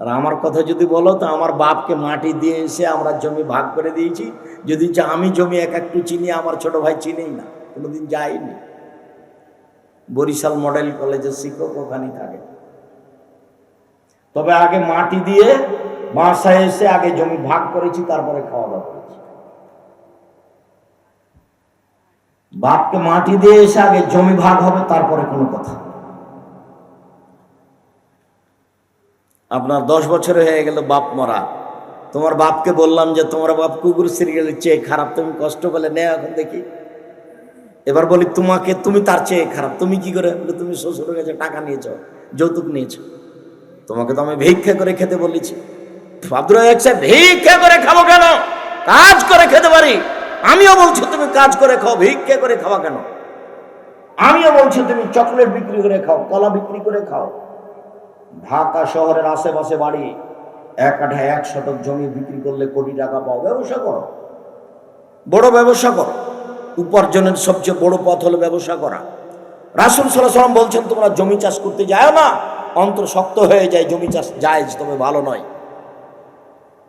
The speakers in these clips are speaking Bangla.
আর আমার কথা যদি বলো, তো আমার বাপকে মাটি দিয়ে এসে আমরা জমি ভাগ করে দিয়েছি। যদি আমি জমি এক একটু চিনি, আমার ছোট ভাই চিনেই না, কোনোদিন যাইনি বরিশাল মডেল কলেজের শিক্ষক ওখানেই থাকে। তবে আগে মাটি দিয়ে বাসায় এসে আগে জমি ভাগ করেছি, তারপরে খাওয়া দাওয়া করেছি। বাপকে মাটি দিয়ে এসে আগে জমি ভাগ হবে, তারপরে কোনো কথা। আপনার দশ বছর হয়ে গেল বাপ মরা। তোমার বাপকে বললাম যে তোমার বাপ কুকুর সিরিয়ালের চেয়ে খারাপ তুমি কষ্ট পেলে নে এখন দেখি। এবার বলি তোমাকে তুমি তার চেয়ে খারাপ তুমি কি করে বলে, তুমি শ্বশুরের কাছে টাকা নিয়েছ যৌতুক নিয়েছ। তোমাকে তো আমি ভিক্ষা করে খেতে বলেছি। ভিক্ষা করে খাব কেন? কাজ করে খেতে পারি। আমিও বলছি তুমি কাজ করে খাও ভিক্ষা করে খাওয়া কেন? আমিও বলছি তুমি চকলেট বিক্রি করে খাও কলা বিক্রি করে খাও। ঢাকা শহরের আশেপাশে বাড়ি, এক কাঠা এক শতক জমি বিক্রি করলে কোটি টাকা পাও। ব্যবসা করো। বড় ব্যবসা করো। উপার্জনের সবচেয়ে বড় পথ হলো ব্যবসা করা। রাসুল সাল্লাম বলছেন, তোমরা জমি চাষ করতে যায় না, অন্তর শক্ত হয়ে যায়, জমি চাষ যায় তবে ভালো নয়।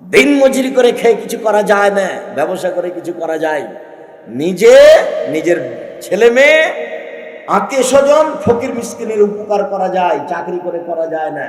দিন মজুরি করে খেয়ে কিছু করা যায় না, ব্যবসা করে কিছু করা যায়। নিজে, নিজের ছেলে মেয়ে আত্মীয় স্বজন ফকির মিসকিনের উপকার করা যায়, চাকরি করে করা যায় না।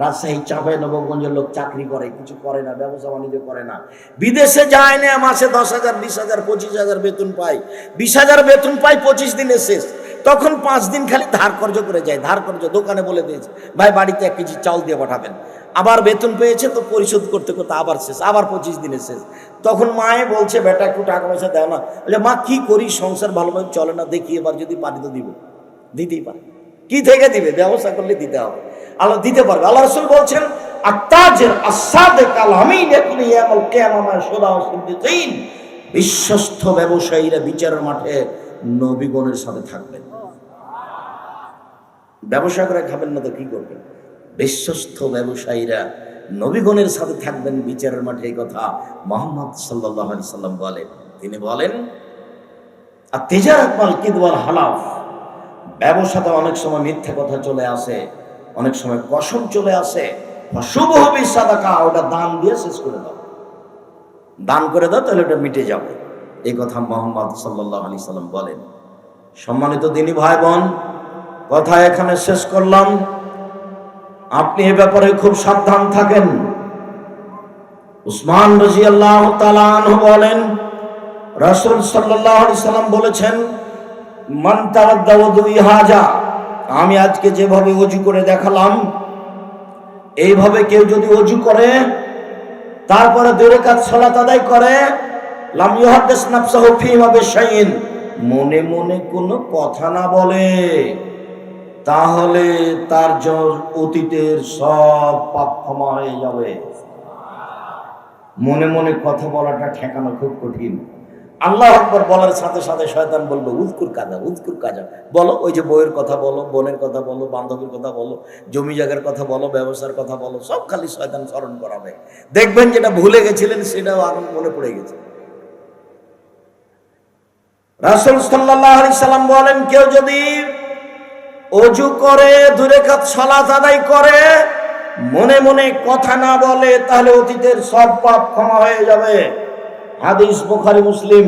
রাজশাহী চাপে নবগঞ্জের লোক চাকরি করে, কিছু করে না, ব্যবসা বাণিজ্য করে না। বিদেশে যায় না, মাসে দশ হাজার, বিশ হাজার, পঁচিশ হাজার বেতন পায়। বিশ হাজার বেতন পায়, পঁচিশ দিনে শেষ। তখন পাঁচ দিন খালি ধার কর্য করে যায়, ধার কর্য দোকানে বলে দিয়েছে, ভাই, বাড়িতে এক কেজি চাল দিয়ে পাঠাবেন। আবার বেতন পেয়েছে তো পরিশোধ করতে করতে আবার শেষ, আবার পঁচিশ দিনে শেষ। তখন মায়ে বলছে, বেটা, একটু টাকা পয়সা দেও না। বলে, মা, কি করি? সংসার ভালোভাবে চলে না, দেখি এবার যদি পারি তো দিব। দিতেই পারে। কি থেকে দিবে? ব্যবসা করলে দিতে হবে। আল্লাহ দিতে পারবে। আল্লাহ রসুল বলছেন আমি বিশ্বস্ত ব্যবসায়ীরা বিচারের মাঠে নবীগণের সাথে থাকবেন। ব্যবসা করে খাবেন না তো কি করবেন? বিশ্বস্ত ব্যবসায়ীরা নবীগণের সাথে থাকবেন বিচারের মাঠে এই কথা মোহাম্মদ সাল্লাহ সাল্লাম বলেন। তিনি বলেন, আর তেজারাত মাল কিদওয়াল হালাফ। ব্যবসাতে অনেক সময় মিথ্যা কথা চলে আসে, অনেক সময় কসম চলে আসে। শুভ সাদাকা, ওটা দান দিয়ে শেষ করে দাও। দান করে দাও, তাহলে ওটা মিটে যাবে। এই কথা মোহাম্মদ সাল্লাহ আলি সাল্লাম বলেন। সম্মানিত দিনী ভাই বোন, কথা এখানে শেষ করলাম। আপনি এ ব্যাপারে খুব সাবধান থাকেন। উসমান রাজি আল্লাহ বলেন, রাসুল সাল্লাম বলেছেন, মান ইহাজা আমি আজকে যেভাবে অজু করে দেখালাম, এইভাবে কেউ যদি অজু করে, তারপরে রাকাত সালাত আদায় করে, লাম ইউহাদ্দিস নাফসাহু ফীমা বিশাইইন। মনে মনে কোনো কথা না বলে। তাহলে তার অতীতের সব পাপ ক্ষমা হয়ে যাবে। মনে মনে কথা বলাটা ঠেকানো খুব কঠিন। আল্লাহ আকবর বলার সাথে সাথে শয়তান বলবে উৎকুর কাজা উৎকুর কাজা বলো, ওই যে বইয়ের কথা বলো, বোনের কথা বলো, বান্ধবীর কথা বলো, জমি জায়গার কথা বলো, ব্যবসার কথা বলো, সব খালি শয়তান স্মরণ করাবে। দেখবেন যেটা ভুলে গেছিলেন, সেটাও এখন মনে পড়ে গেছে। রাসুল সাল্লাহ সাল্লাম বলেন, কেউ যদি অজু করে, দূরে কাত সলাত আদায় করে, মনে মনে কথা না বলে তাহলে অতীতের সব পাপ ক্ষমা হয়ে যাবে। হাদিস বুখারী, মুসলিম।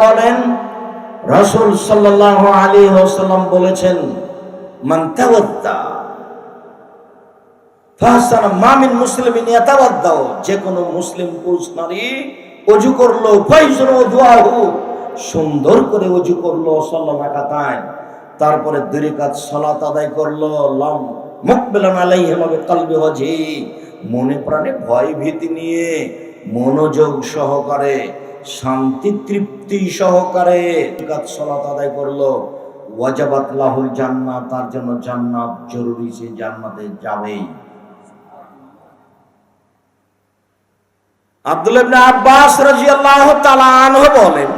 বলেন, রাসূল সাল্লাল্লাহু আলাইহি ওয়াসাল্লাম বলেছেন, মান তাওয়াদ্দা, ফাহসানা মা মিন মুসলিমিন ইয়াতাওয়াদ্দাউ যে কোনো মুসলিম পুরুষ নারী অজু করল ফাইজুর দুআহু সুন্দর করে অজু করল সাল্লাল্লাহু রাকাতাইন তারপরে দুই রাকাত সালাত আদায় করল, লাম মনে প্রাণে ভয় ভীতি নিয়ে মনোযোগ সহকারে, শান্তি তৃপ্তি সহকারে আদায় করল। ওয়াজাবাত লাহুল জান্নাত তার জন্য জান্নাত জরুরি, সে জান্নাতে যাবেই। আব্দুল আব্বাস বলেন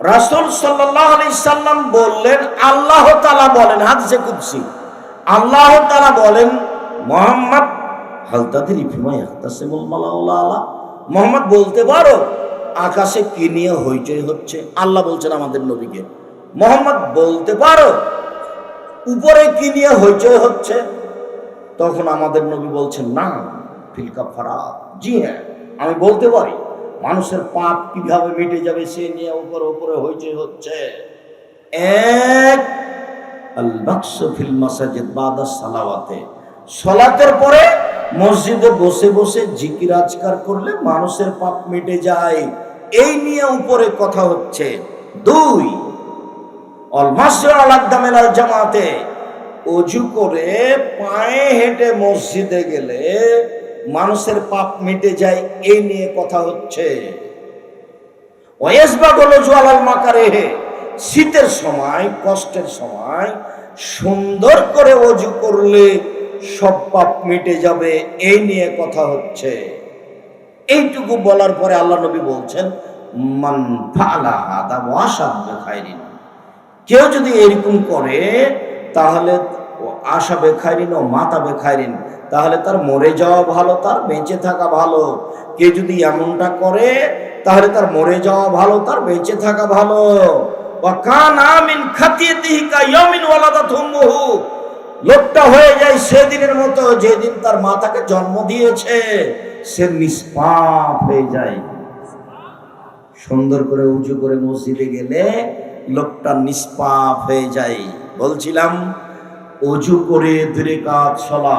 রাসূল সাল্লাল্লাহু আলাইহি সাল্লাম বললেন, আল্লাহ তাআলা বলেন হাদিসে কুদসি। আল্লাহ তাআলা বলেন, মুহাম্মদ হাল তাদরি ফিমা ইয়াহতাসিমুল মালাউলা আলা। মুহাম্মদ বলতে পারো, আকাশে কি নিয়ে হইচই হচ্ছে? আল্লাহ বলছেন আমাদের নবীকে। মোহাম্মদ বলতে পারো, উপরে কি নিয়ে হইচই হচ্ছে? তখন আমাদের নবী বলছেন, না ফিলকা ফারা জি হ্যাঁ আমি বলতে পারি। মানুষের পাপ কীভাবে মিটে যাবে সে নিয়ে উপরে উপরে হইচই হচ্ছে। এক আল বাক্স ফিল মাসাজিদ বাদা সালাওয়াতে। সলাতের পরে মসজিদে বসে বসে জিকির আজকার করলে মানুষের পাপ মিটে যায়। এই নিয়ে উপরে কথা হচ্ছে। দুই অল মাসর জামাতে অজু করে পায়ে হেঁটে মসজিদে গেলে মানুষের পাপ মিটে যায় এই নিয়ে কথা হচ্ছে। গলো জোয়ালাল মাকারে, শীতের সময়, কষ্টের সময় সুন্দর করে অজু করলে সব পাপ মিটে যাবে এই নিয়ে কথা হচ্ছে। এইটুকু বলার পরে আল্লাহ নবী বলছেন, মান কেউ যদি এরকম করে, তাহলে আশা বেখাইরিন ও মাতা বেখাইরিন তাহলে তার মরে যাওয়া ভালো, তার বেঁচে থাকা ভালো। কে যদি এমনটা করে, তাহলে তার মরে যাওয়া ভালো, তার বেঁচে থাকা ভালো। লোকটা হয়ে যায় সেদিনের মতো, যেদিন তার মাতাকে জন্ম দিয়েছে, সে নিষ্পাপ হয়ে যায়। সুন্দর করে উঁচু করে মসজিদে গেলে লোকটা নিষ্পাপ হয়ে যায়। বলছিলাম অজু করে দূরে কাজ সলা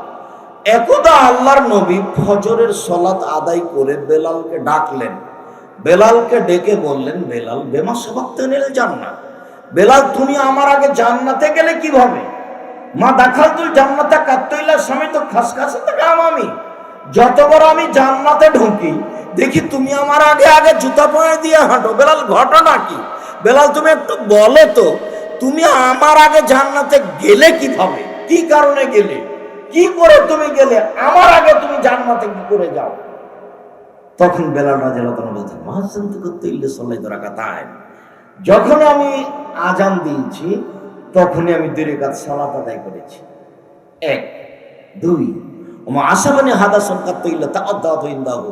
একদা আল্লাহর নবী ফজরের সলাত আদায় করে বেলালকে ডাকলেন। বেলালকে ডেকে বললেন, বেলাল, বেমা সবাক্তে নিলে জান্নাত। বেলাল, তুমি আমার আগে জান্নাতে গেলে কীভাবে? মা দেখাল তুই জান্নাতে কাত্তইলা স্বামী তো খাস খাসে কাম আমি। যতবার আমি জান্নাতে ঢুকি, দেখি তুমি আমার আগে আগে জুতা পায়ে দিয়ে হাঁটো। বেলাল, ঘটনা কি? বেলাল, তুমি একটু বলো তো, তুমি আমার আগে জান্নাতে গেলে কীভাবে? কি কারণে গেলে? কি করে তুমি গেলে? আমার আগে তুমি জান্নাতে কি করে যাও? তখন বেলাল রাজিয়াল্লাহু তাআলা বলছেন মাহাসান তো করতে ইল্লে যখন আমি আজান দিয়েছি, তখনই আমি দুই রেখাত সালাত আদায় করেছি। এক, দুই, ওমা আশাবানি হাদা সংকাত তৈল তা ইন্দাহু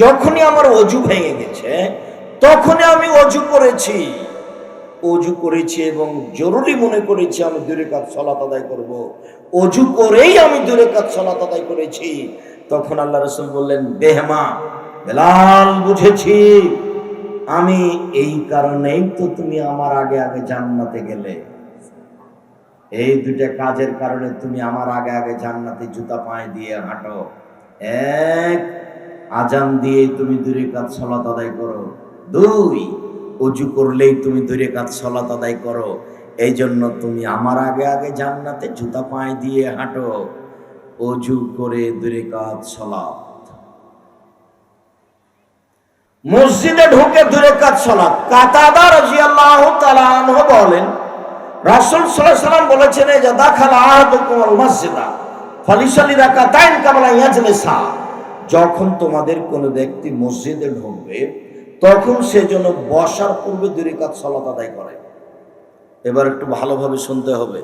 যখনই আমার অজু ভেঙে গেছে, তখনই আমি অজু করেছি। অজু করেছি এবং জরুরি মনে করেছি আমি দুই কাজ সলাত আদায় করব। অজু করেই আমি দুই কাজ সলাত আদায় করেছি। তখন আল্লাহ রসুল বললেন, বেহমা, বেলাল, বুঝেছি। আমি এই কারণেই তো তুমি আমার আগে আগে জান্নাতে গেলে। এই দুইটা কাজের কারণে তুমি আমার আগে আগে জান্নাতে জুতা পায়ে দিয়ে হাঁটো। এক, আজান দিয়ে তুমি দূরে কাজ সলাত আদায় করো। দুই অজু করলেই তুমি দূরে কাজ সলাত আদায় করো। এই জন্য তুমি আমার আগে আগে জান্নাতে জুতা পায়ে দিয়ে হাঁটো। অজু করে দূরে কাজ সলাত। মসজিদে ঢুকে দূরে কাজ সলাত। কাতাদা রাজিয়াল্লাহু তাআলা আনহু বলেন, রাসুল আলাইহি সাল্লাম বলেছেন যে দাখাল আহাদুকুম আল মসজিদা ফালিসালি রাকাতাইন কাবলা ইয়াজলিসা। যখন তোমাদের কোনো ব্যক্তি মসজিদে ঢুকবে তখন সে যেন বসার পূর্বে দুই কাজ সালাত আদায় করে। এবার একটু ভালোভাবে শুনতে হবে।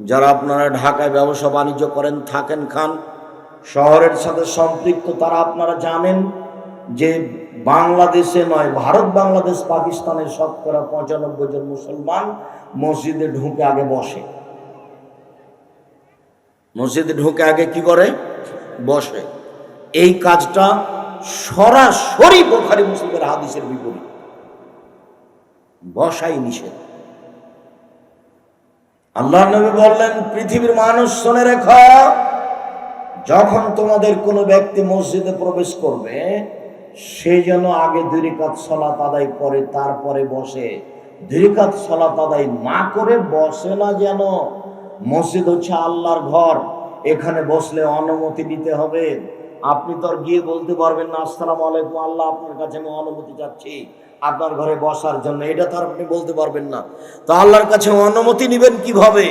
যারা আপনারা ঢাকায় ব্যবসা বাণিজ্য করেন, থাকেন, খান, শহরের সাথে সম্পৃক্ত, তারা আপনারা জানেন যে বাংলাদেশে নয়, ভারত, বাংলাদেশ, পাকিস্তানের শতকরা পঁচানব্বই জন মুসলমান মসজিদে ঢুকে আগে বসে। মসজিদে ঢুকে আগে কি করে? বসে। এই কাজটা সরাসরি বোখারি মুসলিমের হাদিসের বিপরীত। বসাই নিষেধ। আল্লাহ নবী বললেন, পৃথিবীর মানুষ শুনে রেখ, যখন তোমাদের কোনো ব্যক্তি মসজিদে প্রবেশ করবে, সে যেন আগে দুরিকাত সলাত আদায় করে, তারপরে বসে। দুরিকাত সলাত আদায় না করে বসে না যেন। মসজিদ হচ্ছে আল্লাহর ঘর, এখানে বসলে অনুমতি নিতে হবে। আপনি তো আর গিয়ে বলতে পারবেন না, আসসালাম আলাইকুম, আল্লাহ আপনার কাছে আমি অনুমতি চাচ্ছি আপনার ঘরে বসার জন্য। এটা তো আর আপনি বলতে পারবেন না। তো আল্লাহর কাছে অনুমতি নেবেন কীভাবে?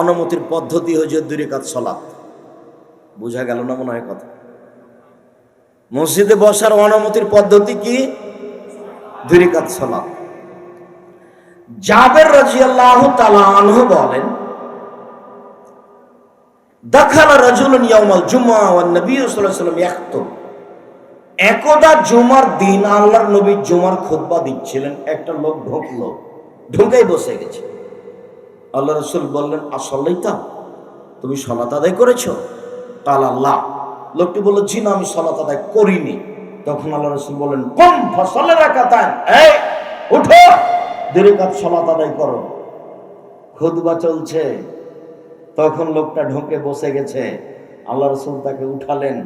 অনুমতির পদ্ধতি হচ্ছে দূরে কাজ সলাপ বোঝা গেল না মনে হয় কথা? মসজিদে বসার অনুমতির পদ্ধতি কি? দূরে কাজ সলাপ জাবের রাজিয়াল্লাহু তাআলা আনহু বলেন ওয়ান নবী একদা জুমার দিন আল্লাহর জুমার দিচ্ছিলেন, একটা লোক ঢুকলো বসে গেছে। আল্লাহ রসুল বললেন তুমি সলাত আদায় করেছ? কাল আল্লাহ, লোকটি বলল, জি না, আমি সলাত আদায় করিনি। তখন আল্লাহ রসুল বললেন, কম ফসলের উঠো কাজ আদায় করো। খুদবা চলছে। তখন লোকটা ঢুকে বসে গেছে। আল্লাহ রসুল তাকে উঠালেন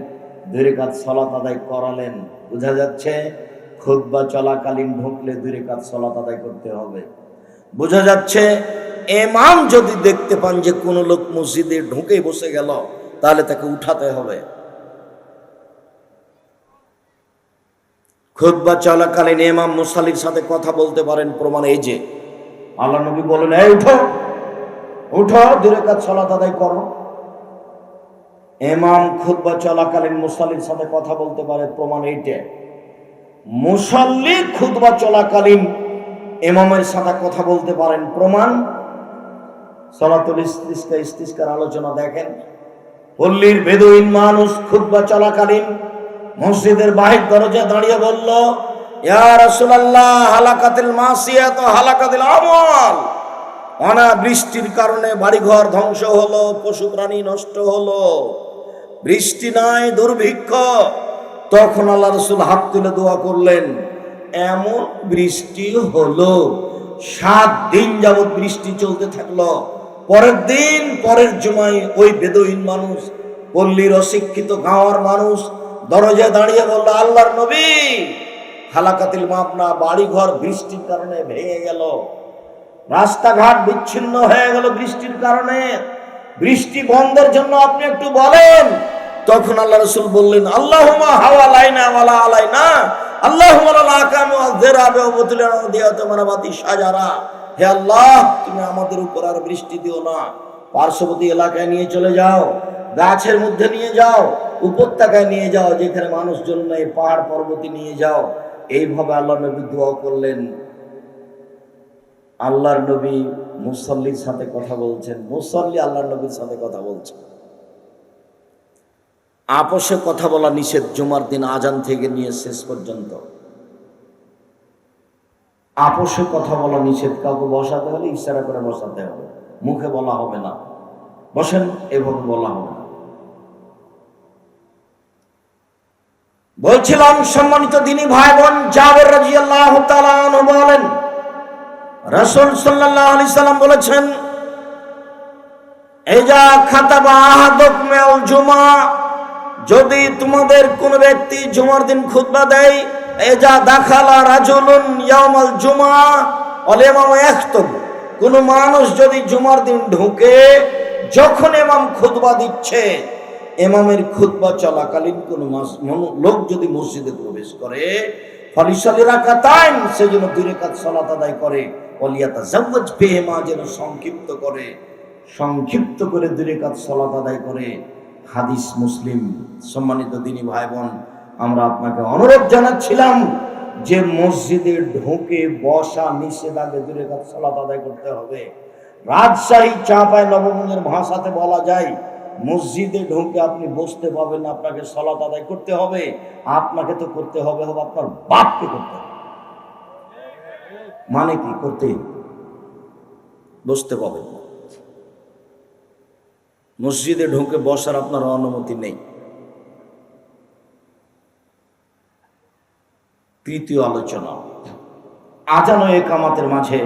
দুই কাজ সলাত আদায় করালেন। বোঝা যাচ্ছে খুদ্া চলাকালীন ঢুকলে দুই কাজ সলাত আদায় করতে হবে। বোঝা যাচ্ছে এমাম যদি দেখতে পান যে কোনো লোক মসজিদে ঢুকে বসে গেল, তাহলে তাকে উঠাতে হবে। খুদ্া চলাকালীন এমাম মুসালির সাথে কথা বলতে পারেন প্রমাণ এই যে, আল্লাহ নবী বলেন, এই উঠো। উঠো, দূরে কাজ সলাত আদায় করো। এমাম চলাকালীন মুসাল্লির সাথে কথা বলতে পারে, প্রমাণ এইটা। মুসাল্লি চলাকালীন এমামের সাথে কথা বলতে পারেন, প্রমাণ। সলাতুল ইস্তিস্কা, ইস্তিস্কার আলোচনা দেখেন। পল্লীর বেদুইন মানুষ খুদ্া চলাকালীন মসজিদের বাহির দরজা দাঁড়িয়ে বলল, ইয়া রাসূলুল্লাহ, হালাকাতিল মাসিয়াত, হালাকাতিল আমল অনা বৃষ্টির কারণে বাড়িঘর ধ্বংস হলো পশু প্রাণী নষ্ট হলো। বৃষ্টি নাই, দুর্ভিক্ষ। তখন আল্লাহ রসুল হাত তুলে দোয়া করলেন, এমন বৃষ্টি হলো, সাত দিন যাবৎ বৃষ্টি চলতে থাকল। পরের দিন, পরের জুমায় ওই বেদহীন মানুষ, পল্লীর অশিক্ষিত গাঁওয়ার মানুষ দরজায় দাঁড়িয়ে বলল, আল্লাহর নবী হালাকাতিল মাপনা বাড়িঘর বৃষ্টির কারণে ভেঙে গেল। রাস্তাঘাট বিচ্ছিন্ন হয়ে গেল বৃষ্টির কারণে। বৃষ্টি বন্ধের জন্য আপনি একটু বলেন। তখন আল্লাহ রসুল বললেন আল্লাহ হাওয়া লাইনা ওয়ালা আলাইনা। আল্লাহ সাজারা আল্লাহ, তুমি আমাদের উপর আর বৃষ্টি দিও না। এলাকায় নিয়ে চলে যাও, গাছের মধ্যে নিয়ে যাও, উপত্যকায় নিয়ে যাও, যেখানে মানুষজন নেই, পাহাড় পর্বতে নিয়ে যাও। এইভাবে আল্লাহ নবী দোয়া করলেন। আল্লাহর নবী মুসল্লির সাথে কথা বলছেন, মুসল্লি আল্লাহর নবীর সাথে কথা বলছেন আপোষে কথা বলা নিষেধ জুমার দিন আজান থেকে নিয়ে শেষ পর্যন্ত। আপোষে কথা বলা নিষেধ কাউকে বসাতে হলে ইশারা করে বসাতে হবে। মুখে বলা হবে না। বসেন, এভাবে বলা হবে না। বলছিলাম, সম্মানিত দিনী ভাই বোন জাবের রাজিয়াল্লাহু বলেন রাসূল সাল্লাল্লাহু আলাইহি সাল্লাম বলেছেন, এজা খাতাবা আহাদুকুম জুমা যদি তোমাদের কোন ব্যক্তি জুমার দিন খুতবা দেয়, এজা দাখালা রাজুলুন ইয়াউমাল জুমা অল ইমাম ইয়াখতুব কোন মানুষ যদি জুমার দিন ঢুকে, যখন ইমাম খুতবা দিচ্ছে, ইমামের খুতবা চলাকালীন কোন লোক যদি মসজিদে প্রবেশ করে, ফলিসালি রাকাতাইন, সে যেন দুই রাকাত সালাত আদায় করে। অলিয়াতা যেন সংক্ষিপ্ত করে সংক্ষিপ্ত করে দুই রাকাত সালাত আদায় করে। হাদিস মুসলিম, সম্মানিত দিনী ভাই বোন আমরা আপনাকে অনুরোধ জানাচ্ছিলাম যে মসজিদে ঢোকে বসা নিষেধাগে দূরে কাজ সালাত আদায় করতে হবে। রাজশাহী চাঁপায় নবগঞ্জের ভাষাতে বলা যায়, মসজিদে ঢুকে আপনি বসতে পাবেন আপনাকে সলাত আদায় করতে হবে, আপনাকে তো করতে হবে হবে আপনার বাপকে করতে হবে। মানে কি করতে? বসতে পাবেন মসজিদে ঢুকে বসার আপনার অনুমতি নেই। তৃতীয় আলোচনা। আজান ও একামাতের মাঝে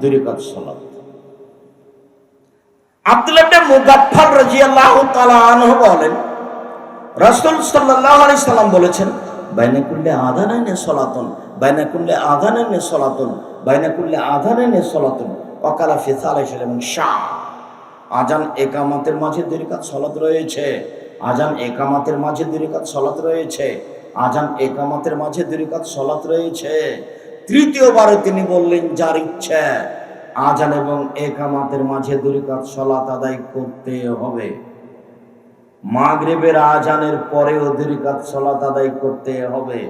দুই কাজ সলাত। আব্দুল্লাহ ইবনে মুগাফফার রাদিয়াল্লাহু তাআলা আনহু বলেন, রাসূল সাল্লাল্লাহু আলাইহি সাল্লাম বলেছেন বাইনা কুল্লে আযানাইনে সলাতুন বাইনা কুল্লে আযানাইনে সলাতুন বাইনা করলে কুল্লে আযানাইনে সলাতুন ওয়াকালা ফি সালাইহিল শাহ। আজান একামাতের মাঝে দুই কাজ সলাত রয়েছে। আজান একামাতের মাঝে দুই রেখাত সলাত রয়েছে। আজান একামাতের মাঝে দুই রেখাত সলাত রয়েছে। তৃতীয়বারে তিনি বললেন, যার ইচ্ছে, আজান এবং একামাতের মাঝে দুই রেখাত সলাত আদায় করতে হবে। মাগরিবের আজানের পরেও দুই রেখাত সলাত আদায় করতে হবে।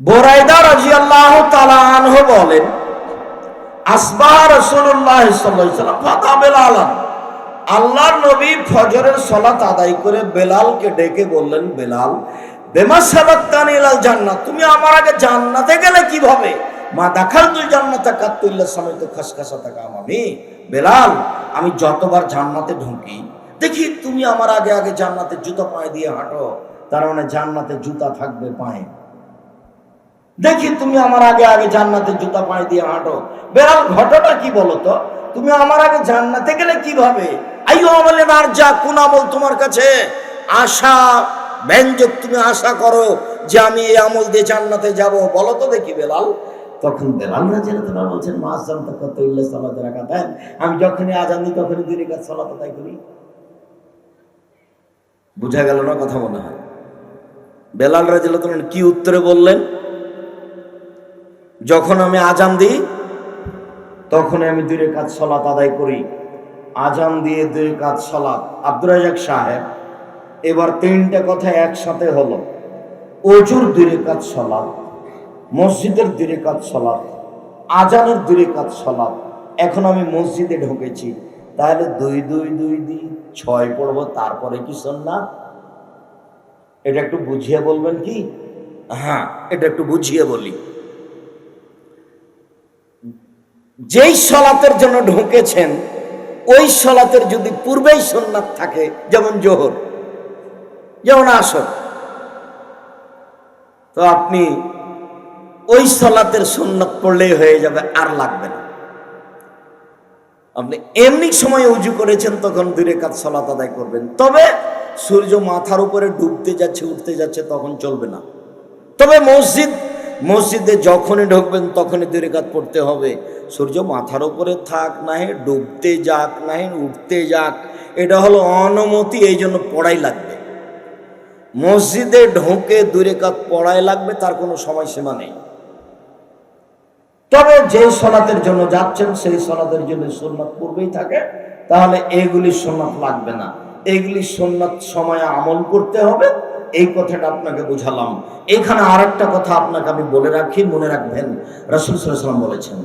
বোরাইদা রাদিয়াল্লাহু তাআলা আনহু বলেন আলাইহি ওয়াসাল্লাম ফাতা বেলালান। আল্লাহর নবী ফজরের সালাত আদায় করে বেলালকে ডেকে বললেন, বেলাল, বেমা সাবাক্তানি ইলাল জান্নাত, তুমি আমার আগে জান্নাতে গেলে কীভাবে? মা দেখাল তুই জান্নাতে সময় তো খাসখাসা থাকা আমি বেলাল, আমি যতবার জান্নাতে ঢুকি দেখি তুমি আমার আগে আগে জান্নাতে জুতা পায়ে দিয়ে হাঁটো। তার মানে জান্নাতে জুতা থাকবে পায়ে। দেখি তুমি আমার আগে আগে জান্নাতে জুতা পায়ে দিয়ে হাঁটো। বেলাল ঘটনা কি বলতো? তুমি আমার আগে জান্নাতে গেলে কীভাবে? আইও আমলে আর যা কোন আমল তোমার কাছে? আশা, ব্যঞ্জক তুমি আশা করো যে আমি এই আমল দিয়ে জান্নাতে যাব। বলো তো দেখি বেলাল তখন বেলাল রাজিয়াল তোমরা বলছেন মাস জানতে কত ইল্লা সালাত রাখা দেন আমি যখনই আজান দিই, তখনই দুই রেখাত সালাত আদায় করি। বুঝা গেল না কথা মনে হয়। বেলাল তোমরা কি উত্তরে বললেন? যখন আমি আজান দিই তখন আমি দুই কাজ সলাত আদায় করি। আজান দিয়ে দুই কাজ সলাত। আব্দুর রাজাক সাহেব, এবার তিনটা কথা একসাথে হলো। অজুর দুই কাজ সলাত, মসজিদের দুই কাজ সলাত, আজানের দুই কাজ সলাত। এখন আমি মসজিদে ঢুকেছি। তাহলে দুই দুই দুই দুই ছয় পড়ব, তারপরে কি না এটা একটু বুঝিয়ে বলবেন কি? হ্যাঁ এটা একটু বুঝিয়ে বলি। যেই সলাতের জন্য ঢুকেছেন, ওই সলাতের যদি পূর্বেই সোননাথ থাকে, যেমন জোহর, যেমন আসর, তো আপনি ওই সলাতের সোননাথ পড়লেই হয়ে যাবে, আর লাগবে না। আপনি এমনি সময় উজু করেছেন, তখন দূরে কাজ সলাত আদায় করবেন। তবে সূর্য মাথার উপরে ডুবতে যাচ্ছে, উঠতে যাচ্ছে, তখন চলবে না। তবে মসজিদ, মসজিদে যখনই ঢুকবেন, তখনই দুই রেখাত পড়তে হবে। সূর্য মাথার উপরে থাক নাহে, ডুবতে যাক নাহে, উঠতে যাক, এটা হলো অনুমতি, এই জন্য পড়াই লাগবে। মসজিদে ঢোকে দুই রেখাত পড়াই লাগবে, তার কোনো সময়সীমা নেই। তবে যে সলাতের জন্য যাচ্ছেন, সেই সলাতের জন্য সোননাথ পূর্বেই থাকে। তাহলে এগুলি সোননাথ লাগবে না। এগুলি সোননাথ সময়ে আমল করতে হবে। এই কথাটা আপনাকে বুঝালাম। এখানে আর কথা আপনাকে আমি বলে রাখি, মনে রাখবেন। রসুল সাল্লাম বলেছেন